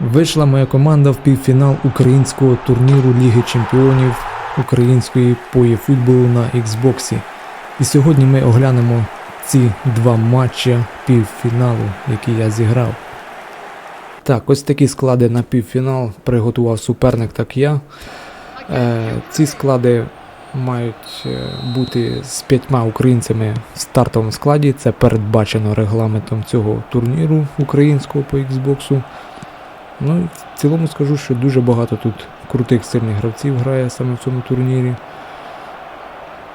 Вийшла моя команда в півфінал українського турніру Ліги Чемпіонів української по футболу на Xbox. І сьогодні ми оглянемо ці два матчі півфіналу, які я зіграв. Так, ось такі склади на півфінал приготував суперник, так я. Е, ці склади мають е, бути з п'ятьма українцями в стартовому складі. Це передбачено регламентом цього турніру українського по Xbox. Ну, в цілому скажу, що дуже багато тут крутих сильних гравців грає саме в цьому турнірі.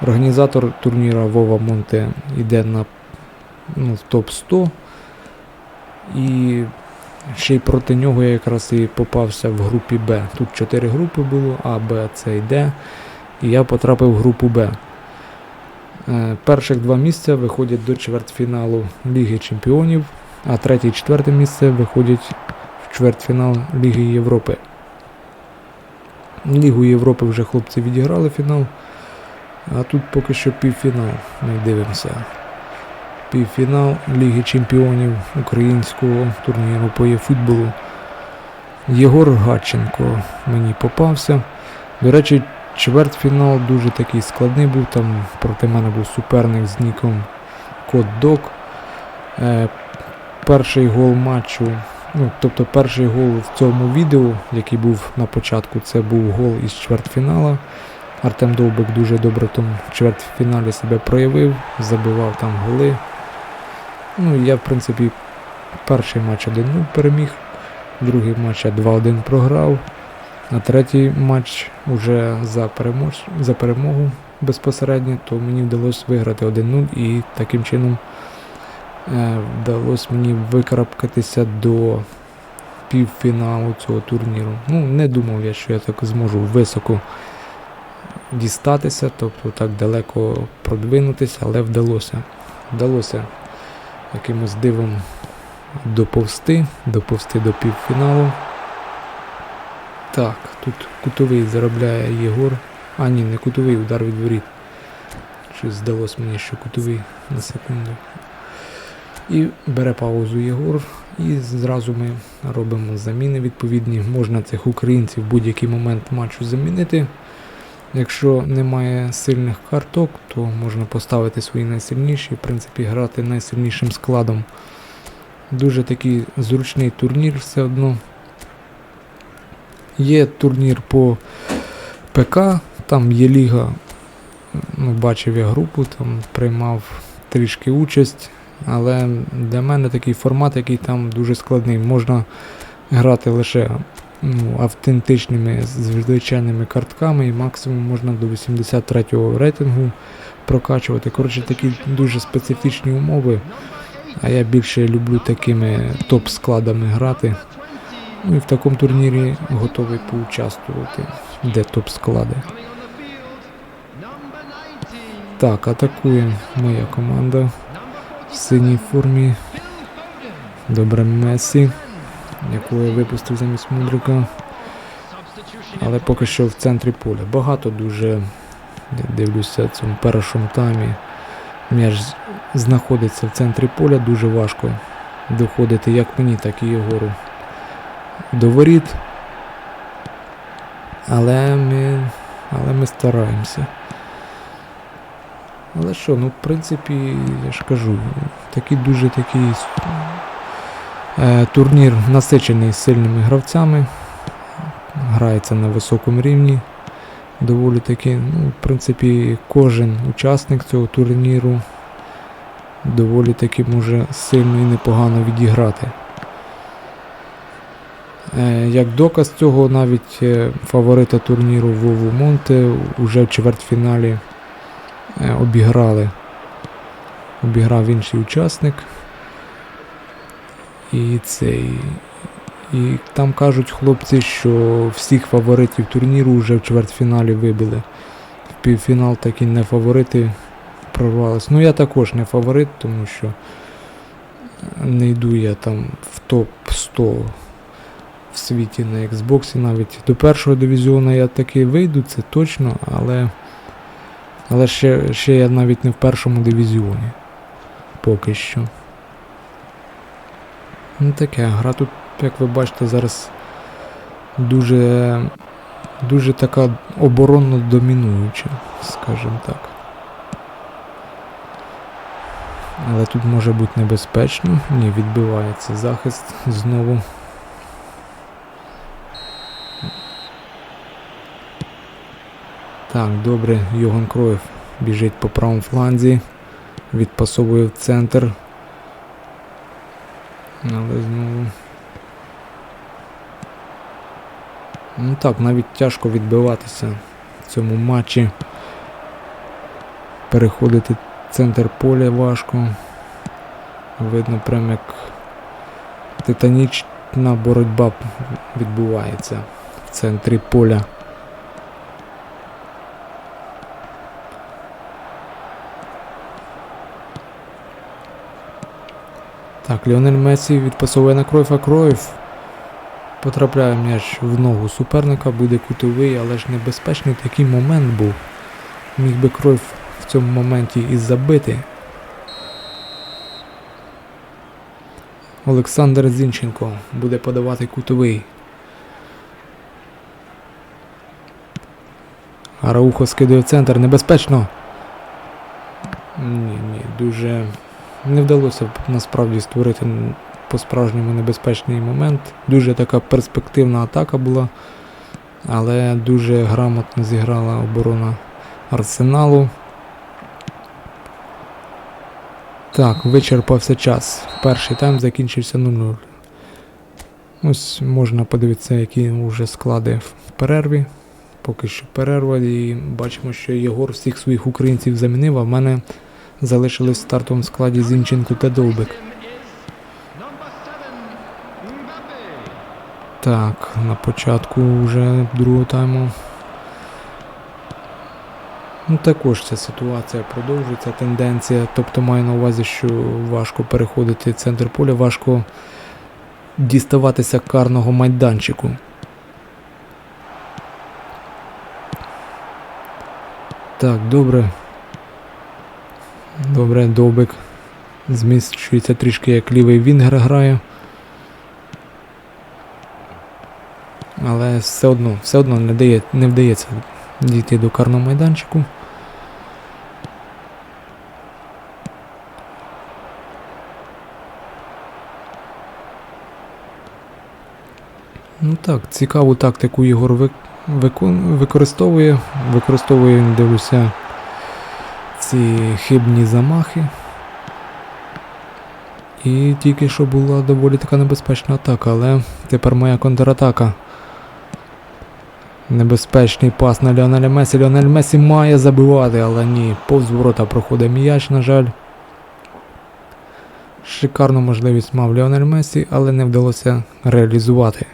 Організатор турніра Вова Монте йде на ну, в топ-100. І ще й проти нього я якраз і попався в групі Б. Тут 4 групи було, А, Б, С і Д. І я потрапив в групу Б. Е, Перших два місця виходять до чвертьфіналу Ліги Чемпіонів, а третє і четверте місце виходять чвертьфінал Ліги Європи. Лігу Європи вже хлопці відіграли фінал, а тут поки що півфінал. Ми дивимося. Півфінал Ліги Чемпіонів українського турніру по футболу. Єгор Гатченко мені попався. До речі, чвертьфінал дуже такий складний був. Там проти мене був суперник з ніком Кот Док. Е, перший гол матчу, ну, тобто перший гол в цьому відео, який був на початку, це був гол із чвертьфінала. Артем Довбик дуже добре в тому чвертьфіналі себе проявив, забивав там голи. Ну я, в принципі, перший матч 1-0 переміг, другий матч 2-1 програв, а третій матч уже за, перемож... за перемогу безпосередньо, то мені вдалося виграти 1-0 і таким чином вдалося мені викарабкатися до півфіналу цього турніру. Ну, не думав я, що я так зможу високо дістатися, тобто так далеко продвинутися, але вдалося. Вдалося якимось дивом доповсти, доповсти до півфіналу. Так, тут кутовий заробляє Єгор. А ні, не кутовий удар від воріт. Щось здалося мені, що кутовий на секунду. І бере паузу Єгор. І зразу ми робимо заміни відповідні. Можна цих українців в будь-який момент матчу замінити. Якщо немає сильних карток, то можна поставити свої найсильніші, в принципі, грати найсильнішим складом. Дуже такий зручний турнір все одно. Є турнір по ПК, там є ліга, ну, бачив я групу, там приймав трішки участь, але для мене такий формат, який там дуже складний. Можна грати лише ну, автентичними звичайними картками і максимум можна до 83-го рейтингу прокачувати. Коротше, такі дуже специфічні умови. А я більше люблю такими топ-складами грати. Ну і в такому турнірі готовий поучаствувати, де топ-склади. Так, атакує моя команда в синій формі. Добре Месі, якого я випустив замість Мудрика. Але поки що в центрі поля. Багато дуже я дивлюся в цьому першому таймі. М'яч знаходиться в центрі поля, дуже важко доходити як мені, так і Єгору до воріт. Але ми, але ми стараємося. Але що, ну в принципі, я ж кажу, такий дуже такий е, турнір насичений сильними гравцями. Грається на високому рівні. Доволі таки, ну, в принципі, кожен учасник цього турніру доволі таки може сильно і непогано відіграти. Е, Як доказ цього, навіть е, фаворита турніру Вову Монте вже в чвертьфіналі обіграли. Обіграв інший учасник. І цей. І там кажуть хлопці, що всіх фаворитів турніру вже в чвертьфіналі вибили. В півфінал такі не фаворити прорвались. Ну я також не фаворит, тому що не йду я там в топ 100 в світі на Xbox навіть до першого дивізіону я таки вийду, це точно, але але ще, ще я навіть не в першому дивізіоні. Поки що. Ну таке, гра тут, як ви бачите, зараз дуже, дуже така оборонно домінуюча, скажімо так. Але тут може бути небезпечно. Ні, відбивається захист знову. Так, добре, Йоган Кроєв біжить по правому фланзі, відпасовує в центр. Але знову. Ну так, навіть тяжко відбиватися в цьому матчі. Переходити центр поля важко. Видно прям як титанічна боротьба відбувається в центрі поля. Так, Ліонель Месі відпасовує на Кройфа Кройф. Потрапляє м'яч в ногу суперника, буде кутовий, але ж небезпечний такий момент був. Міг би Кройф в цьому моменті і забити. Олександр Зінченко буде подавати кутовий. Араухо скидує в центр. Небезпечно. Ні, ні, дуже не вдалося насправді створити по-справжньому небезпечний момент. Дуже така перспективна атака була, але дуже грамотно зіграла оборона арсеналу. Так, вичерпався час. Перший тайм закінчився 0-0. Ось можна подивитися, які вже склади в перерві. Поки що перерва, і бачимо, що Єгор всіх своїх українців замінив, а в мене залишились в стартовому складі Зінченко та Довбик. Так, на початку вже другого тайму. Ну, також ця ситуація продовжується, тенденція. Тобто маю на увазі, що важко переходити центр поля, важко діставатися карного майданчику. Так, добре. Добре, Довбик зміщується трішки як лівий Вінгер грає. Але все одно, все одно не, дає, не вдається дійти до карного майданчику. Ну так, цікаву тактику Єгор використовує. Використовує, дивлюся, ці хибні замахи. І тільки що була доволі така небезпечна атака, але тепер моя контратака. Небезпечний пас на Ліонеля Месі. Ліонель Месі має забивати, але ні. Повз ворота проходить м'яч, на жаль. Шикарну можливість мав Ліонель Месі, але не вдалося реалізувати.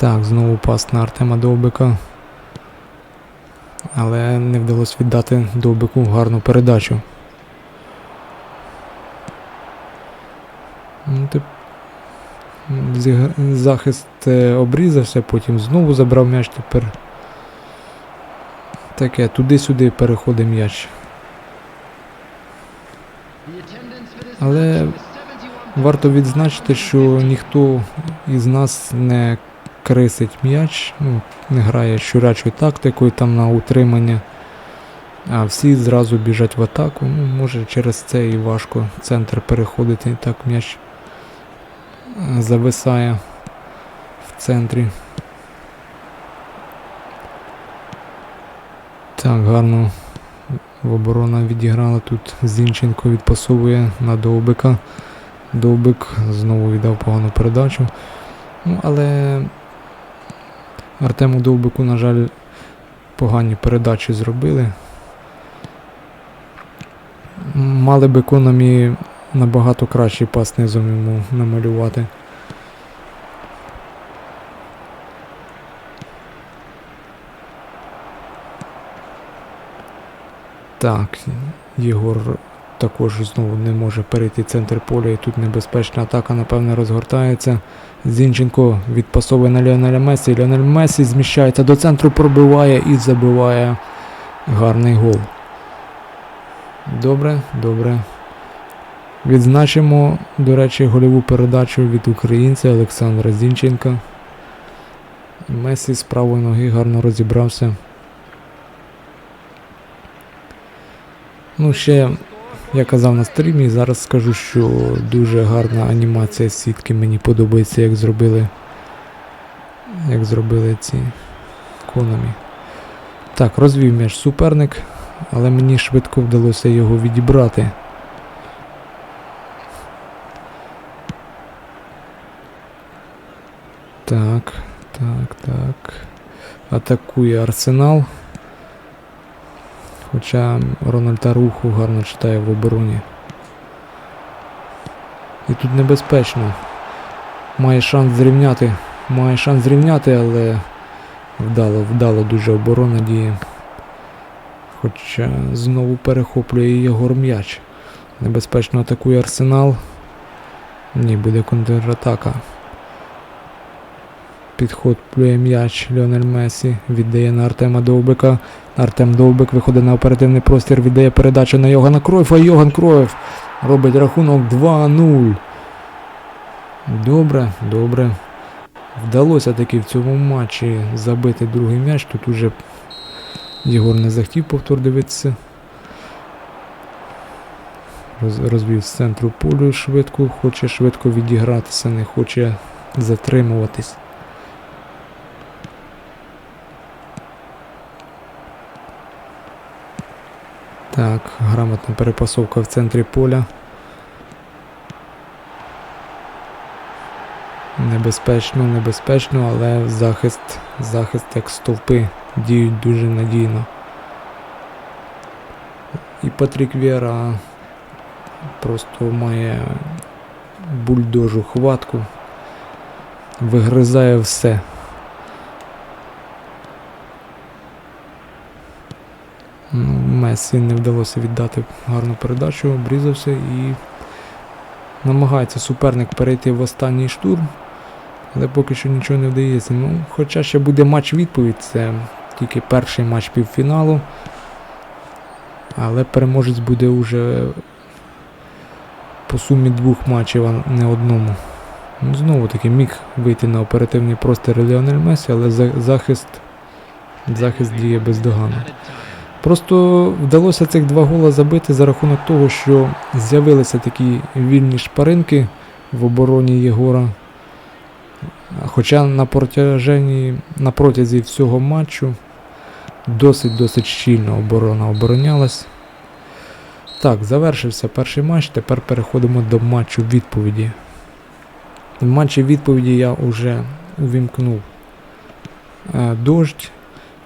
Так, знову пас на Артема Довбика. Але не вдалося віддати Довбику гарну передачу. Ну, Захист е, обрізався, потім знову забрав м'яч тепер. Таке, туди-сюди переходить м'яч. Але варто відзначити, що ніхто із нас не крисить м'яч, ну, не грає щурячою тактикою там на утримання. А всі зразу біжать в атаку. Ну, може через це і важко центр переходити. Так м'яч е, зависає в центрі. Так, гарно оборона відіграла тут. Зінченко відпасовує на Довбика. Довбик знову віддав погану передачу. Ну, але Артему Довбику, на жаль, погані передачі зробили. Мали б економі набагато кращий пас низом йому намалювати. Так, Єгор також знову не може перейти центр поля і тут небезпечна атака, напевне, розгортається. Зінченко відпасовує на Ліонеля Месі. Ліонель Месі зміщається до центру, пробиває і забиває гарний гол. Добре, добре. Відзначимо, до речі, гольову передачу від українця Олександра Зінченка. Месі з правої ноги гарно розібрався. Ну, ще я казав на стрімі, зараз скажу, що дуже гарна анімація сітки. Мені подобається, як зробили. Як зробили ці конамі. Так, розвів м'яч суперник, але мені швидко вдалося його відібрати. Так, так, так. Атакує Арсенал. Хоча Рональд Аруху гарно читає в обороні. І тут небезпечно. Має шанс зрівняти. Має шанс зрівняти, але вдало, вдало дуже оборона діє. Хоча знову перехоплює Єгор м'яч. Небезпечно атакує Арсенал. Ні, буде контратака. Підхоплює м'яч Ліонель Месі. Віддає на Артема Довбика. Артем Довбик виходить на оперативний простір, віддає передачу на Йогана Кройфа. Йоган Кройф робить рахунок 2-0. Добре, добре. Вдалося таки в цьому матчі забити другий м'яч. Тут уже Єгор не захотів повтор дивитися. Роз- Розвів з центру полю швидко, хоче швидко відігратися, не хоче затримуватись. Так, грамотна перепасовка в центрі поля. Небезпечно, небезпечно, але захист, захист як стовпи діють дуже надійно. І Патрік Вєра просто має бульдожу хватку, вигризає все. Месі не вдалося віддати гарну передачу, обрізався і намагається суперник перейти в останній штурм, але поки що нічого не вдається. Ну, хоча ще буде матч відповідь, це тільки перший матч півфіналу. Але переможець буде уже по сумі двох матчів, а не одному. Ну, знову таки міг вийти на оперативний простір Ліонель Месі, але захист, захист діє бездоганно. Просто вдалося цих два гола забити за рахунок того, що з'явилися такі вільні шпаринки в обороні Єгора. Хоча на протяженні, на протязі всього матчу досить-досить щільно оборона оборонялась. Так, завершився перший матч, тепер переходимо до матчу відповіді. В матчі відповіді я вже увімкнув е, дощ.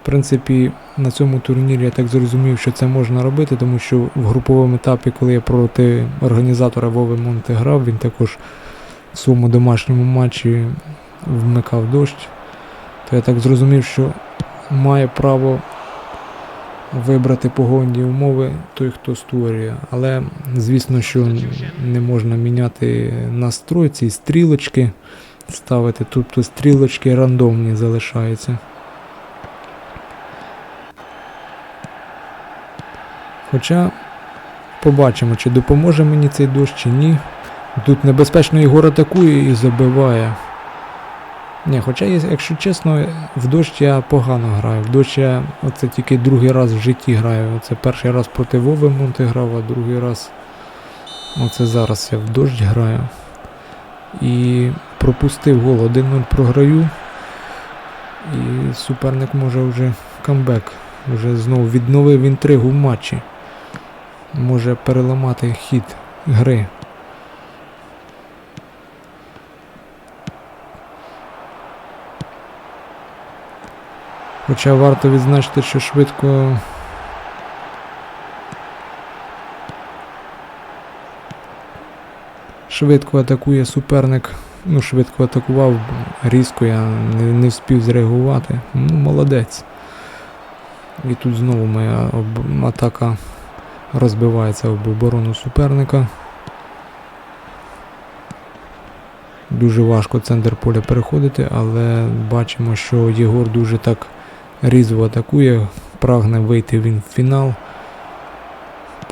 В принципі, на цьому турнірі я так зрозумів, що це можна робити, тому що в груповому етапі, коли я проти організатора Вови Монте грав, він також в своєму домашньому матчі вмикав дощ. То я так зрозумів, що має право вибрати погодні умови той, хто створює. Але звісно, що не можна міняти настрой, ці стрілочки ставити. Тобто стрілочки рандомні залишаються. Хоча побачимо, чи допоможе мені цей дощ, чи ні. Тут небезпечно Єгор атакує і забиває. Ні, хоча, якщо чесно, в дощ я погано граю. В дощ я оце тільки другий раз в житті граю. Оце перший раз проти Вови Монти грав, а другий раз. Оце зараз я в дощ граю. І пропустив гол 1-0 програю. І суперник може вже камбек. Вже знову відновив інтригу в матчі. Може переламати хід гри. Хоча варто відзначити, що швидко. Швидко атакує суперник. Ну, швидко атакував, різко я не, не встиг зреагувати. Ну, молодець. І тут знову моя атака розбивається об оборону суперника. Дуже важко центр поля переходити, але бачимо, що Єгор дуже так різво атакує, прагне вийти він в фінал.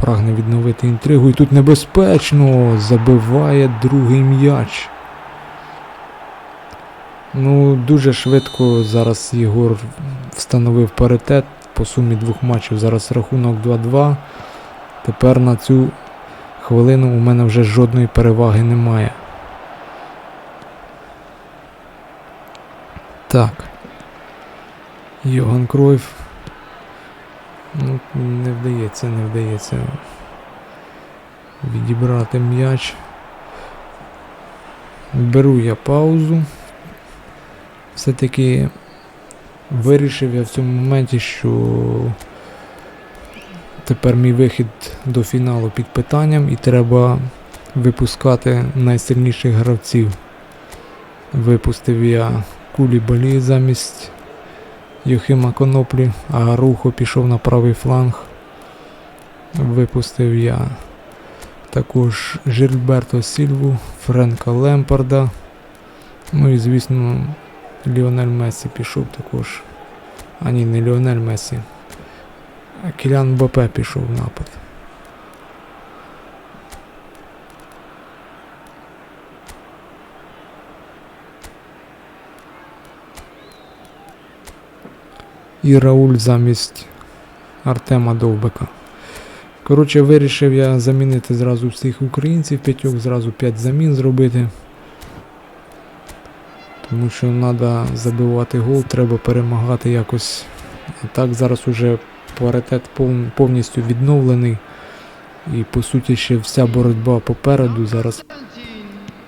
прагне відновити інтригу. І тут небезпечно забиває другий м'яч. Ну, дуже швидко зараз Єгор встановив паритет по сумі двох матчів. Зараз рахунок 2-2. Тепер на цю хвилину у мене вже жодної переваги немає. Так. Йоган Кройф. Ну, не вдається, не вдається відібрати м'яч. Беру я паузу. Все-таки вирішив я в цьому моменті, що тепер мій вихід до фіналу під питанням і треба випускати найсильніших гравців. Випустив я Кулібалі замість Йохима Коноплі, а Рухо пішов на правий фланг. Випустив я також Жильберто Сільву, Френка Лемпарда. Ну і звісно Ліонель Месі пішов також. А ні, не Ліонель Месі. Кілян Бопе пішов в напад. І Рауль замість Артема Довбика. Коротше, вирішив я замінити зразу всіх українців, п'ятьох, зразу п'ять замін зробити. Тому що треба забивати гол, треба перемагати якось. Так зараз уже паритет повністю відновлений. І по суті ще вся боротьба попереду. Зараз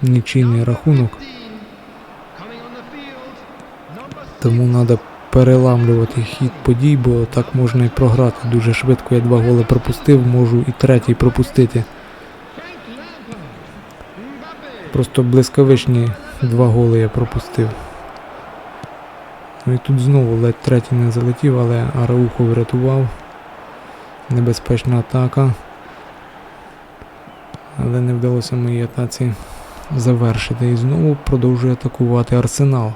нічийний рахунок. Тому треба переламлювати хід подій, бо так можна і програти. Дуже швидко я два голи пропустив, можу і третій пропустити. Просто блискавичні два голи я пропустив. Ну і тут знову ледь третій не залетів, але Араухо врятував. Небезпечна атака. Але не вдалося моїй атаці завершити. І знову продовжує атакувати Арсенал.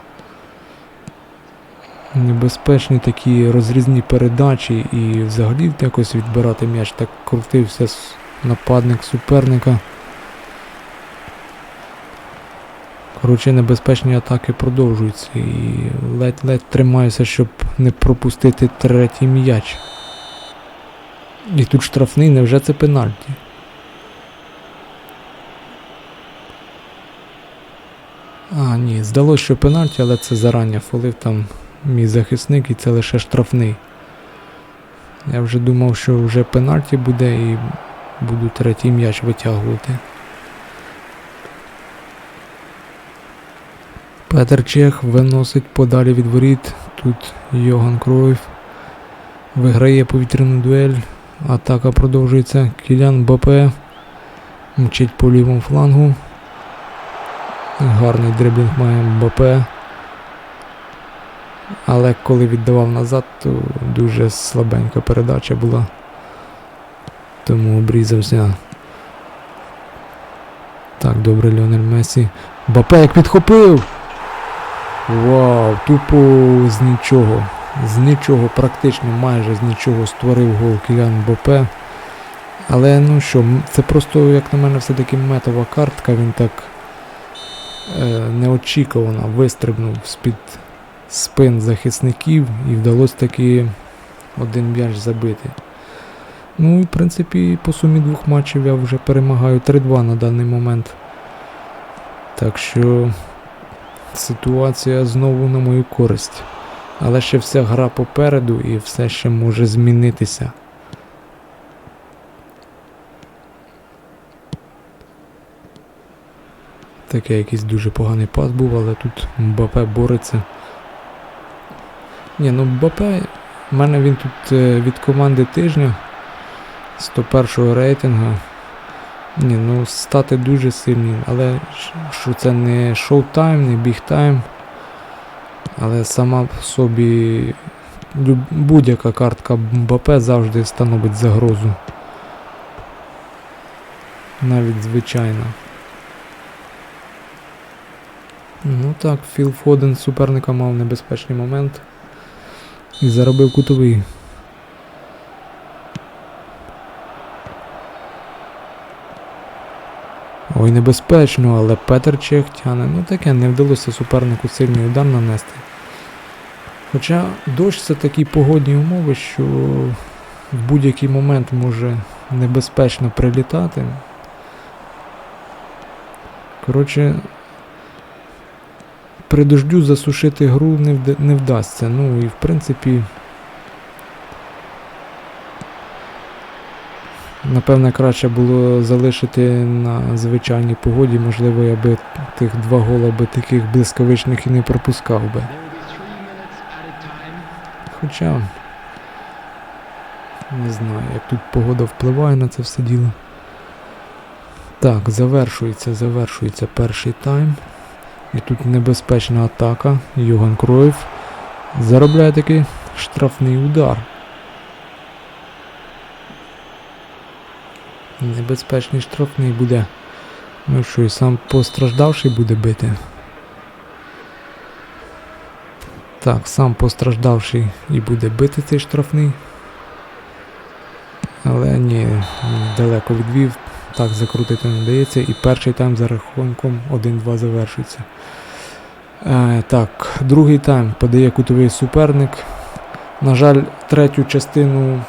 Небезпечні такі розрізні передачі і взагалі якось відбирати м'яч. Так крутився нападник суперника. Коротше, небезпечні атаки продовжуються і ледь-ледь тримаюся, щоб не пропустити третій м'яч. І тут штрафний, невже це пенальті? А, ні, здалося, що пенальті, але це зарання фолив там мій захисник і це лише штрафний. Я вже думав, що вже пенальті буде і буду третій м'яч витягувати. Петер Чех виносить подалі від воріт. Тут Йоган Кройф виграє повітряну дуель. Атака продовжується. Кілян Бапе мчить по лівому флангу. Гарний дриблінг має Мбапе. Але коли віддавав назад, то дуже слабенька передача була. Тому обрізався. Так, добре, Ліонель Месі. Бапе як підхопив! Вау, тупо з нічого. З нічого, практично майже з нічого створив гол Кілян Бопе. Але ну що, це просто, як на мене, все-таки метова картка, він так е, неочікувано вистрибнув з-під спин захисників і вдалося таки один м'яч забити. Ну і в принципі по сумі двох матчів я вже перемагаю 3-2 на даний момент. Так що ситуація знову на мою користь. Але ще вся гра попереду і все ще може змінитися. Таке якийсь дуже поганий пас був, але тут Мбапе бореться. Ні, ну Мбапе, в мене він тут е, від команди тижня 101 рейтингу. Ні, ну стати дуже сильні, але що це не шоу-тайм, не біг-тайм. Але сама по собі будь-яка картка Мбапе завжди становить загрозу. Навіть звичайно. Ну так, Філ Фоден суперника мав небезпечний момент. І заробив кутовий. Ой, небезпечно, але Петр Чех тяне. Ну таке, не вдалося супернику сильний удар нанести. Хоча дощ це такі погодні умови, що в будь-який момент може небезпечно прилітати. Коротше, при дождю засушити гру не, вда- не вдасться. Ну і в принципі. Напевне, краще було залишити на звичайній погоді, можливо, я би тих два гола би таких блискавичних і не пропускав би. Хоча не знаю, як тут погода впливає на це все діло. Так, завершується, завершується перший тайм. І тут небезпечна атака. Йоган Кройф заробляє такий штрафний удар. Небезпечний штрафний буде. Ну що, і сам постраждавший буде бити. Так, сам постраждавший і буде бити цей штрафний. Але ні, далеко відвів. Так закрутити не дається. І перший тайм за рахунком 1-2 завершується. Е, так, другий тайм подає кутовий суперник. На жаль, третю частину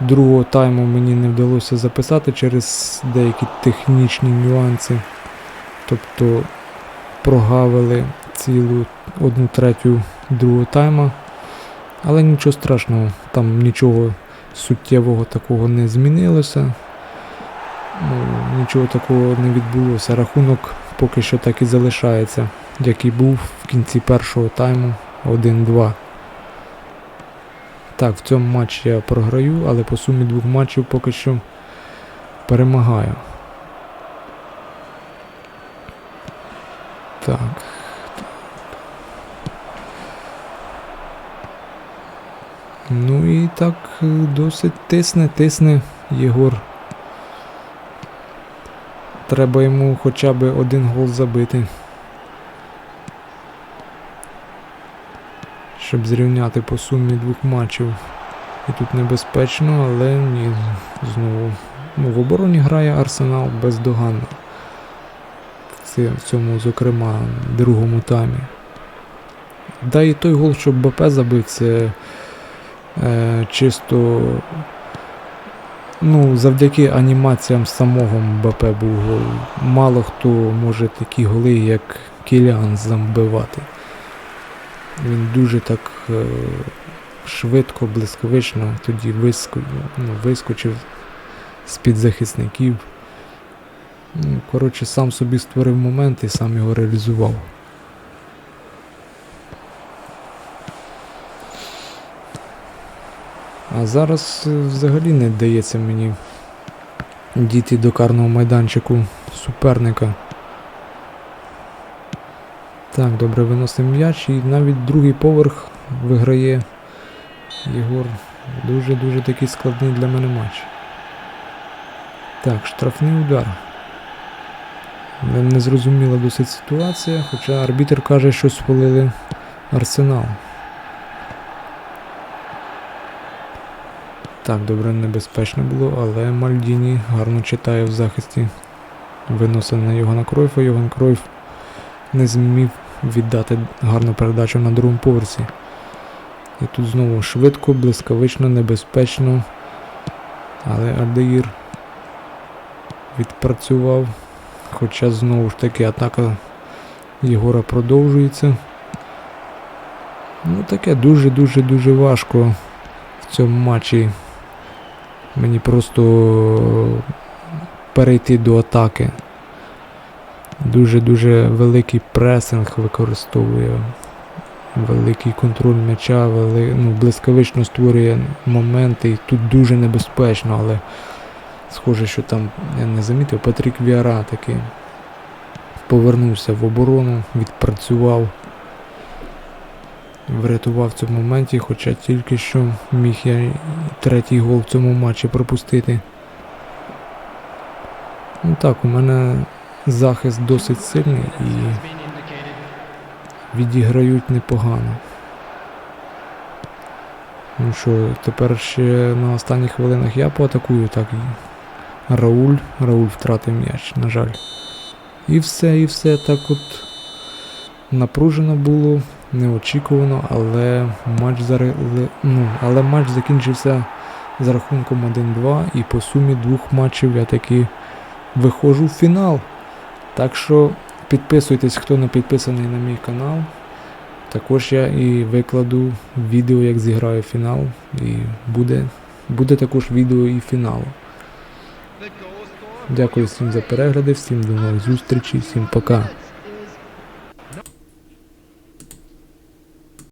другого тайму мені не вдалося записати через деякі технічні нюанси. Тобто прогавили цілу одну третю другого тайма. Але нічого страшного, там нічого суттєвого такого не змінилося. Ну, нічого такого не відбулося. Рахунок поки що так і залишається, як і був в кінці першого тайму 1-2. Так, в цьому матчі я програю, але по сумі двох матчів поки що перемагаю. Так. Ну і так досить тисне, тисне Єгор. Треба йому хоча б один гол забити. Щоб зрівняти по сумі двох матчів. І тут небезпечно, але ні, знову. Ну, в обороні грає Арсенал бездоганно. В в цьому, зокрема, другому таймі. Да і той гол, що БП забив, це е, чисто ну, завдяки анімаціям самого МБП був гол. Мало хто може такі голи, як Кіліан, забивати. Він дуже так е, швидко, блискавично тоді виску, ну, вискочив з-під захисників. Ну, коротше, сам собі створив момент і сам його реалізував. А зараз е, взагалі не вдається мені дійти до карного майданчику суперника. Так, добре, виносимо м'яч і навіть другий поверх виграє Єгор. Дуже-дуже такий складний для мене матч. Так, штрафний удар. Не- Незрозуміла досить ситуація, хоча арбітр каже, що схвалили арсенал. Так, добре, небезпечно було, але Мальдіні гарно читає в захисті. Виносив на Йогана Кройфа. Йоган Кройф не зміг віддати гарну передачу на другому поверсі. І тут знову швидко, блискавично, небезпечно. Але Ардеїр відпрацював. Хоча знову ж таки атака Єгора продовжується. Ну таке дуже-дуже-дуже важко в цьому матчі мені просто перейти до атаки. Дуже-дуже великий пресинг використовує, великий контроль м'яча, вели... ну, блискавично створює моменти і тут дуже небезпечно, але схоже, що там, я не замітив, Патрік Віара таки повернувся в оборону, відпрацював врятував в цьому моменті, хоча тільки що міг я третій гол в цьому матчі пропустити. Ну так, у мене захист досить сильний і відіграють непогано. Ну що, тепер ще на останніх хвилинах я поатакую, так і Рауль. Рауль втратив м'яч, на жаль. І все, і все так от напружено було, неочікувано, але матч, заре... ну, але матч закінчився з рахунком 1-2, і по сумі двох матчів я таки виходжу в фінал. Так що підписуйтесь, хто не підписаний на мій канал. Також я і викладу відео, як зіграю фінал, і буде, буде також відео і фіналу. Дякую всім за перегляди, всім до нових зустрічей, всім пока.